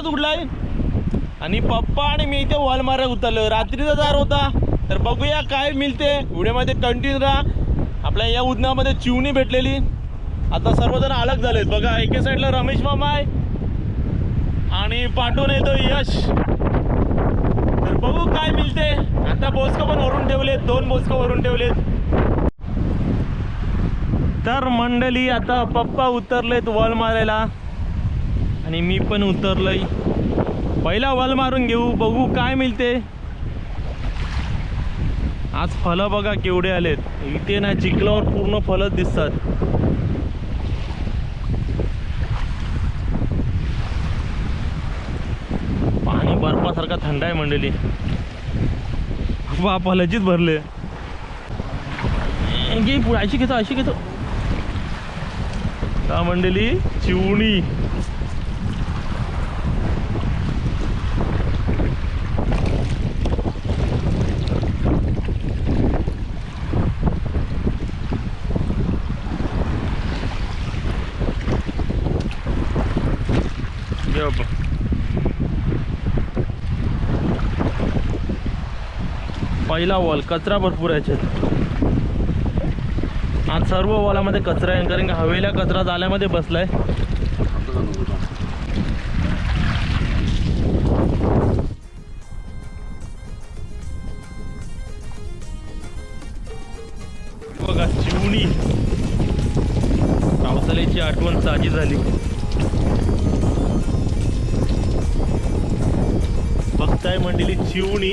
पण उडलाय. आणि पप्पा आणि मी इथे वॉल मारायला उतरलो रात्रीचा दार होता. तर बघूया काय मिळते. व्हिडिओमध्ये कंटिन्यू राहा. आपल्या या उदनामध्ये चिवणी भेटलेली. आता सर्वजण अलग झालेत. बघा एके साईडला रमेश मामा आहे. आणि पाठवून येतो यश. तर बघू काय मिळते. आता बोसकं पण वरून ठेवलेत. दोन बोसकं वरून ठेवलेत. तर मंडळी आता पप्पा उतरलेत वॉल मारायला. आणि मी पण उतरलोय. पहिला वल मारून घेऊ बघू काय मिळते. आज फळं बघा केवढे आलेत. इथे ना चिखलावर पूर्ण फळं दिसतात. पाणी बर्फासारखा थंड आहे मंडळी. बाप फलचीच भरले. घे पुढे अशी घेतो अशी घेतो. का मंडळी चिवणी घे बाप्पा. पहिला वॉल कचरा भरपूर आहे याच्यात. आज सर्व वॉलामध्ये कचरा आहे कारण की हवेला कचरा जाल्यामध्ये बसलाय. बघा चिवणी. पावसाळ्याची आठवण ताजी झाली. बघताय मंडळी चिवणी.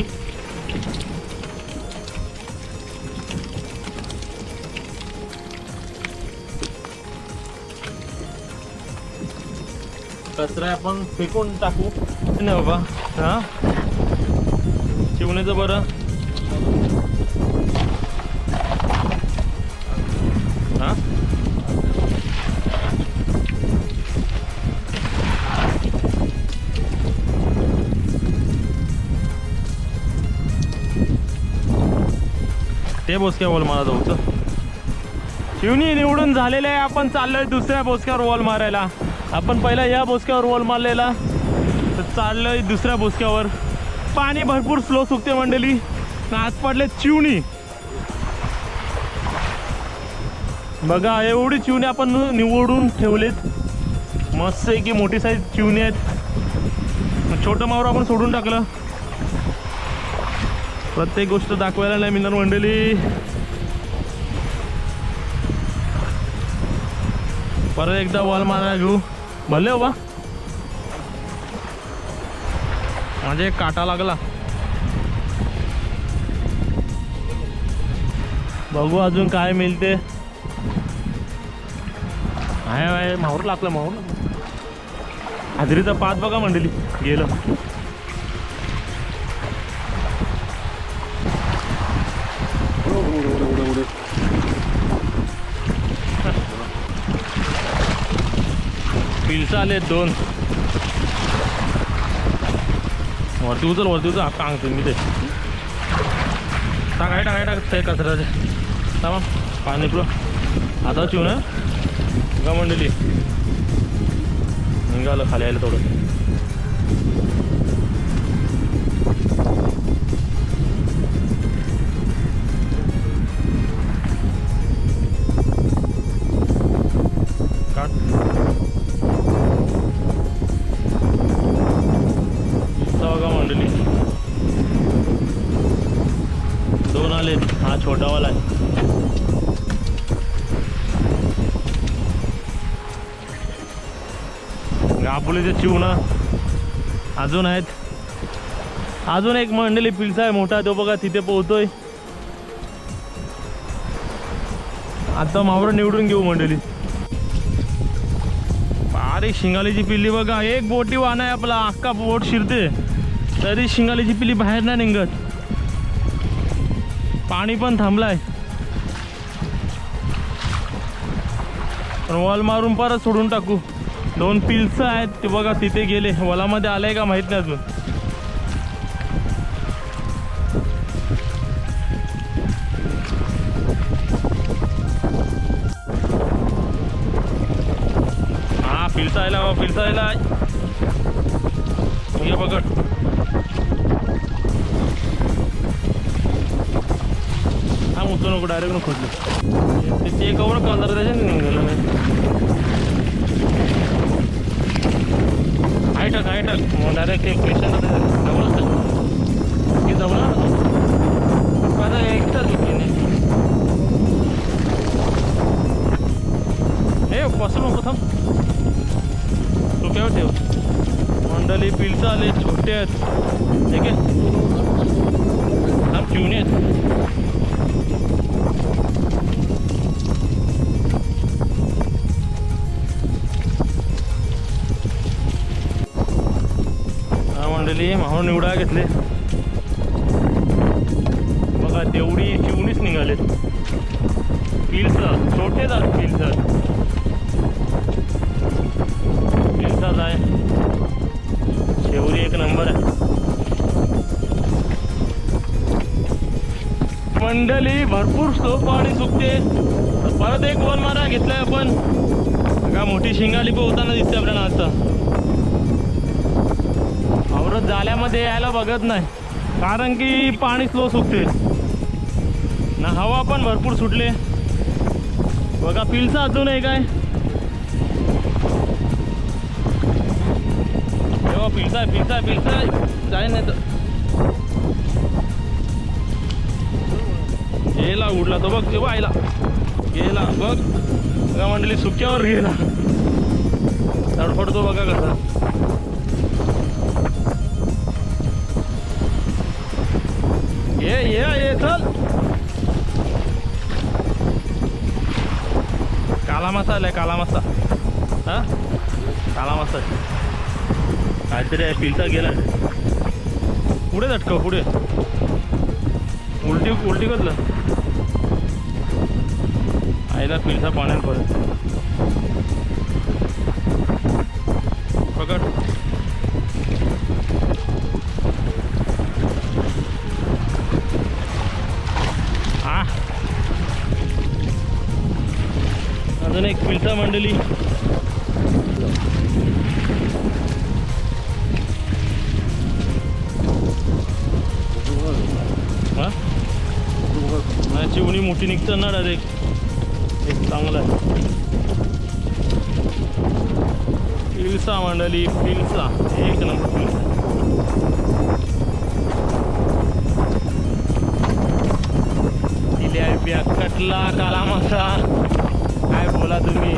आपण फेकून टाकू. नाही बाबा हा? चिवण्याचं बरं. हा? ते बोसक्या वॉल मला जाऊ शिवनी निवडून झालेले आहे आपण चाललोय दुसऱ्या बोसक्यावर वॉल मारायला. आपण पहिला या बोसक्यावर वॉल मारलेला. तर चाललंय दुसऱ्या बोसक्यावर. पाणी भरपूर स्लो सुकते मंडळी. आज पडले चिवणी. बघा एवढी चिवणी आपण निवडून ठेवलेत. मस्त आहे की मोठी साईज चिवणी आहेत. छोटं मावर आपण सोडून टाकलं. प्रत्येक गोष्ट दाखवायला नाही मिळणार मंडळी. परत एकदा वॉल मारायला घेऊ. भले हो बा. एक काटा लागला. बघू अजून काय मिळते. आहे माहूर लागलं माहूर लागलं. हाजरीचा पाच बघा मंडळी गेलं. दिसा आले दोन. वरती उचल वरती उचल. हक्का सांगतो मी ते. टाकाय टाकाय टाक ते कचऱ्याचे. थांबा पाणी पुरो आता चिव ना. का मंडळी. निघालं खाली यायला थोडं चिवणं अजून आहेत. अजून एक मंडळी पिलसा आहे मोठा तो बघा तिथे पोहतोय आता मावर निवडून घेऊ मंडली अरे शिंगालीची पिल्ली बघा एक बोटी वाहन आहे आपला अख्खा बोट शिरते. तरी शिंगालीची पिल्ली बाहेर नाही निघत. पाणी पण थांबलाय. पण वॉल मारून परत सोडून टाकू. दोन पिल्स आहेत ते बघा तिथे गेले. वलामध्ये आलंय का माहीत नाही अजून. हा पिलसायला बा पिलसायला ये पकड हा उचलू नको डायरेक्ट नको खोटलं ते ते कवर कलर निघून गेलं नाही आहे टाक डायरेक्ट एक पेशंट जवळच की जवळ माझा एकटा हे पसरू नको थांब डोक्यावर ठेव मंडळी पिलचं आले छोटे आहेत ठीक आहे थांब घेऊन येत म्हणून निवडा घेतले. बघा तेवढी चिवणीच निघालेत. पिलचं छोटे जात पिलचं पिलचाच आहे. शेवरी एक नंबर आहे. मंडळी भरपूर सोप आणि सुकते परत एक वन मारा घेतलाय आपण. का मोठी शिंगाली पोहताना दिसते आपल्याला आता. जाल्यामध्ये यायला बघत नाही. कारण की पाणी स्लो सुटते. ना हवा पण भरपूर सुटले. बघा पिलचा अजून आहे. काय तेव्हा पिलचा आहे पिलचा आहे पिलचा जाय नाही तर. गेला उडला तो बघ तेव्हा आयला. गेला बघ. बघा मंडळी सुक्यावर गेला. तडफडतो बघा कसा. ये ये ये चल. काला मासा आलाय काला मासा हा? काला मासा काहीतरी आहे पिलचा गेला. पुढे झटकव पुढे. उलटी उलटी करलं. आईला पिलसा पाण्यात परत. अजून मंडळी. हा? चिवणी मोठी निघतं ना डायरेक्ट एक चांगला आहे. पिलसा मंडळी पिलसा तुम्ही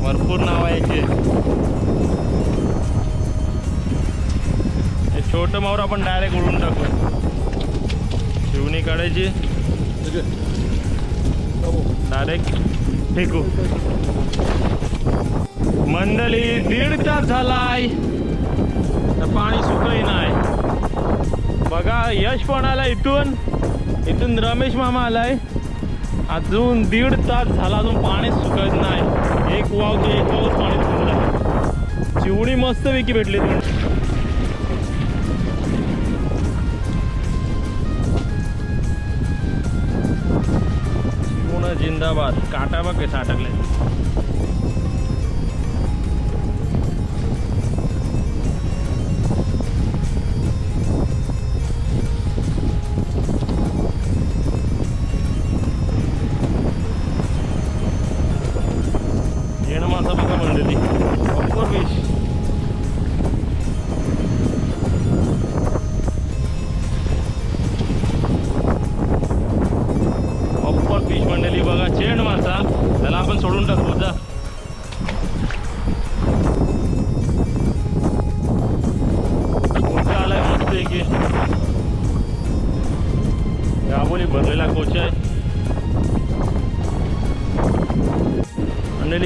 भरपूर नाव आहे याचे हे छोटं मावर आपण डायरेक्ट उडून टाकू. शिवणी काढायची. डायरेक्ट फेकू. मंडळी दीड तास झालाय. तर पाणी सुकही नाही. बघा यश पण आला इथून? इथून रमेश मामा आलाय. अजून दीड तास झाला अजून पाणीच सुकत नाही. एक वाव ते एक वावच पाणी सुकत आहे. चिवणी मस्त विकी भेटली तुम्ही. जिंदाबाद. काटा बघ कसा अटकले येणं बघा मंडळी. ऑफकोर्स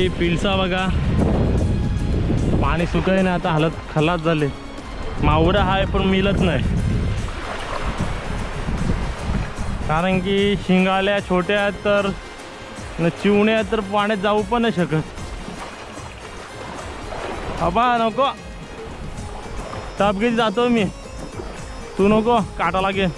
मंडळी पिलसा बघा. पाणी सुकाय ना आता हालत खलास झाले. मावडा आहे पण मिळत नाही. कारण की शिंगाल्या छोट्या आहेत तर चिवण्या तर पाण्यात जाऊ पण नाही शकत. अबा नको. टप घेत जातो मी. तू नको काटा लागेल.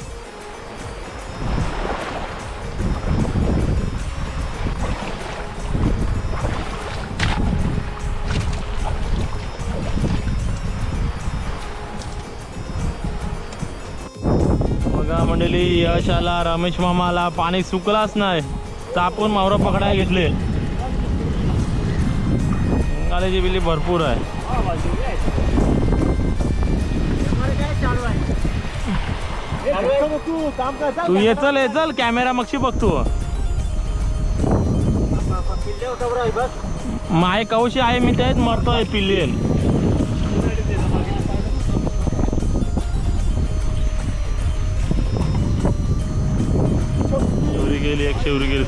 मंडळी यश आला रमेश मामा आला पाणी सुकलाच नाही चापून मावरा पकडायला घेतले. गाल्याची बिली भरपूर आहे. तू ये चल ये चल कॅमेरा मगशी बघतो. माय कवशी आहे मी त्यात मरतोय पिल्लेन. शेवरी गेली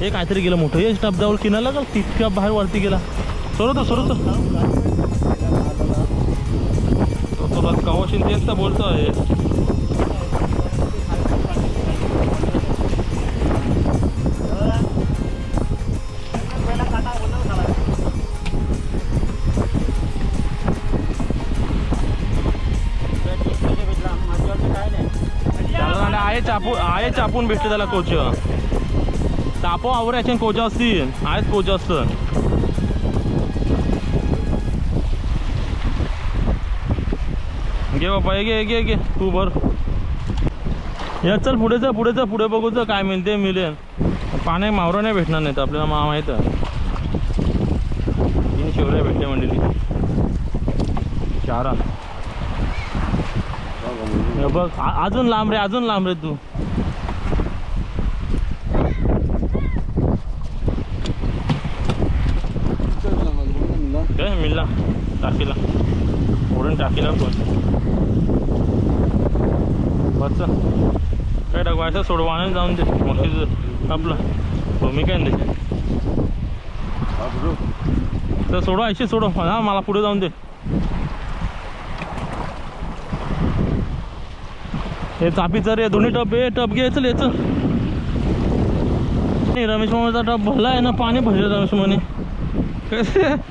हे काहीतरी गेलं मोठं हे टबदावर किनाला का तितक्या बाहेर वरती गेला सोडतो सोडतो तो तुला कवाशीन तेच तर बोलतोय चापून आहे चापून भेटते त्याला कोच. तापो आवऱ्याचे कोच असतील. आहेत कोच असतं घे बाबा हे घे घे घे. तू भर. या चल पुढे जा पुढे जा पुढे बघू जा काय मिळते मिळेल. पाण्या मावरं नाही भेटणार नाही तर आपल्याला मा माहीत तीन शिवराय भेटल्या मंडळी. चारा. हे बघ अजून लांब रे अजून लांब रे तू. काय मिळला टाकीला ओढून टाकीला पण बस काय टाकवायचं सोडवाने जाऊन दे मग आपलं आहे ना त्याची तर सोडवा ऐंशी सोडव हा मला पुढे जाऊन दे हे चापीचं रे दोन्ही टप आहे टप घे चल याचं नाही रमेश मामाचा टप भरला आहे ना पाणी भरलं रमेश माने कसे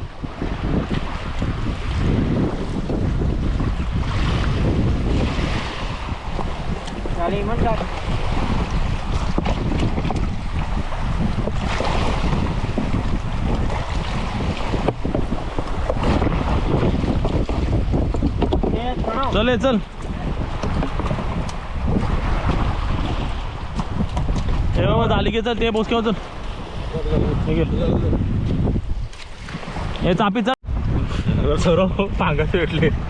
चल ये चल. हे बाबा झाली की चल ते बोसक्यावर चल. हे. हे चापी चल सर्व पांगाचे भेटले.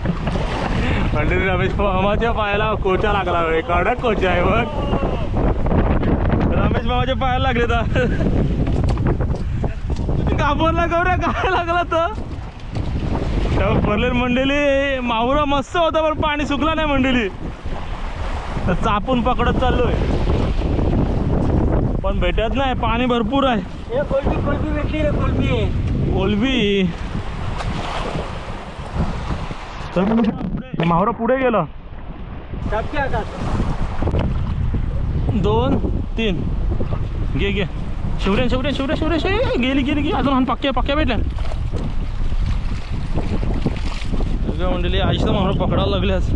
म्हणजे रमेश मामाच्या पायाला कोचा लागला. कडक कोचा आहे बघ. रमेश मामाच्या पायाला लागले तर. घाबरला गौऱ्या काय लागला तर. भरलेली मंडळी मावरा मस्त होता पण पाणी सुकला नाही मंडळी. तर चापून पकडत चाललोय. पण भेटत नाही पाणी भरपूर आहे. कोलबी मावरा पुढे गेलं. दोन तीन. घे घे. शिवऱ्या शिवऱ्या शिवऱ्या शिवऱ्या शिवऱ्या गेली गेली गेली. अजून हान पक्क्या पक्क्या भेटल्या आईशी तर मावरा पकडायला लागल्यास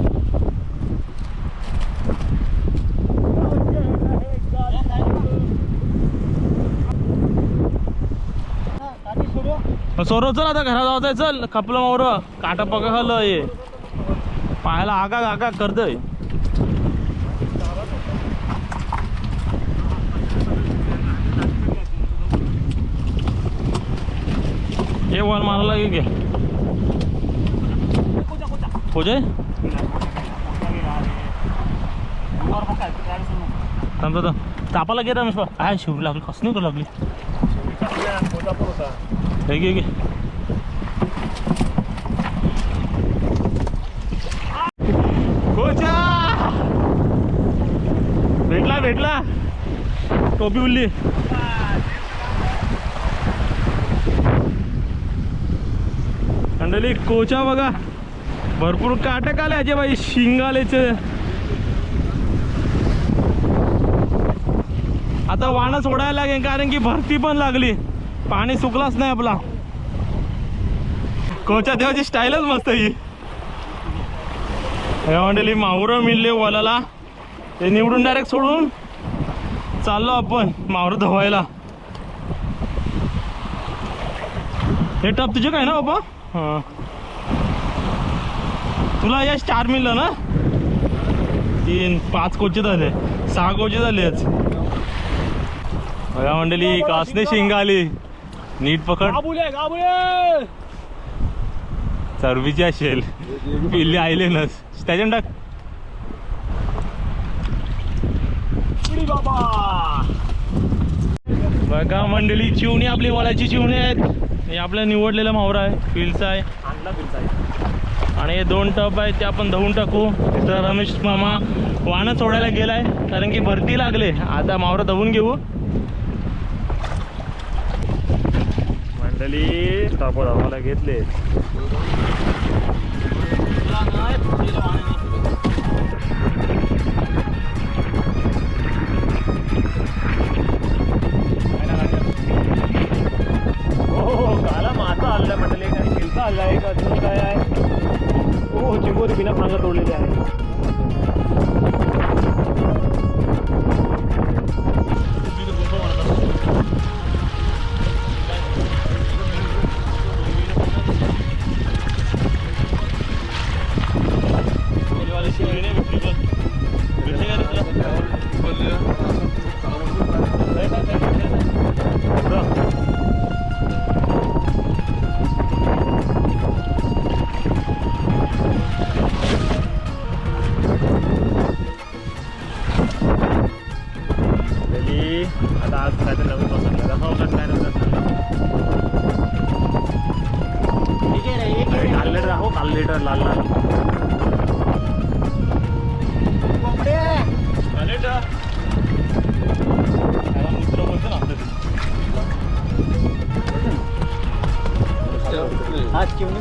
सोरो चल आता घरात जायचं. चल खपलं मावर. काटा पका खाल्लं ये. पायाला आगा आगा करतय. हे वॉल मारायला घे पूजे थांब थांब तापाला गे रमेश बा आहे शिव लागली. कसं नाही करू लागली. हे घे घे. टोपी उरली मंडळी कोचा बघा. भरपूर काटक आले अजय बाई शिंगालेचे आता वाणं सोडायला लागेल कारण की भरती पण लागली. पाणी सुकलाच नाही आपला. कोचा देवाची स्टाईलच मस्त ही. हे मंडळी माहुरं मिळले वलाला. ते निवडून डायरेक्ट सोडून. चाललो आपण मावरं धवायला. हे टप तुझे काय ना बाबा? हां. तुला या स्टार मिळलं ना? तीन पाच कोचे झाले सहा कोचे झाले आज. बघा मंडळी कासने शिंगा आली. नीट पकड. चरबीची असेल. पिल्ले आले नस त्याच्यानं टाक. बाबा. बघा मंडळी चिवणी आपली वळाची चिवणी आहेत. हे आपल्या निवडलेला मावरा आहे फिल्डचा आहे. आणला बिलचा आणि हे दोन टप आहेत ते आपण धुवून टाकू. तर रमेश मामा वाहनं सोडायला गेलाय कारण की भरती लागले. आता मावरा धुवून घेऊ. मंडळी टापो धावाला घेतले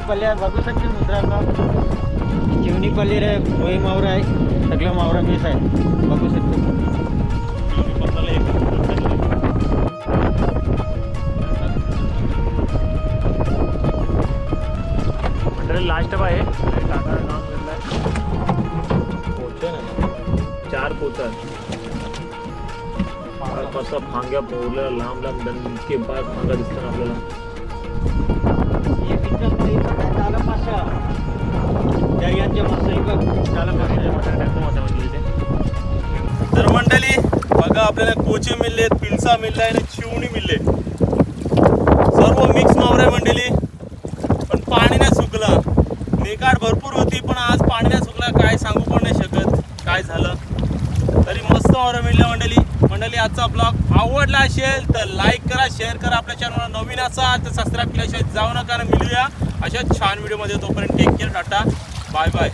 हा चिवणी पल्ल्या बघू शकते मित्रांनो चिवणी पल्ली रे होई मावरा आहे. सगळं मावरा मीच आहे. बघू शकतो. लास्ट आहे. नाव चार पोचर कसं फांग्या पोहल्या लांब लांब दणके बाद फांगा दिसतात आपल्याला. आपल्याला कोचे मिळले पिंचा मिळलाय आणि चिवणी मिळले. सर्व मिक्स नवरे मंडळी पण पाणी नाही सुकला. निकाड भरपूर होती पण आज पाणी नाही सुकला. काय सांगू पण नाही शकत. काय झालं? तरी मस्त नवरे मिळले मंडळी. मंडळी आजचा ब्लॉग आवडला असेल तर लाईक करा शेअर करा. आपल्या चॅनलला नवीन असाल तर सबस्क्राईब केल्याशिवाय जाऊ नका मिळूया अशा छान व्हिडिओमध्ये तोपर्यंत take care tata. Bye bye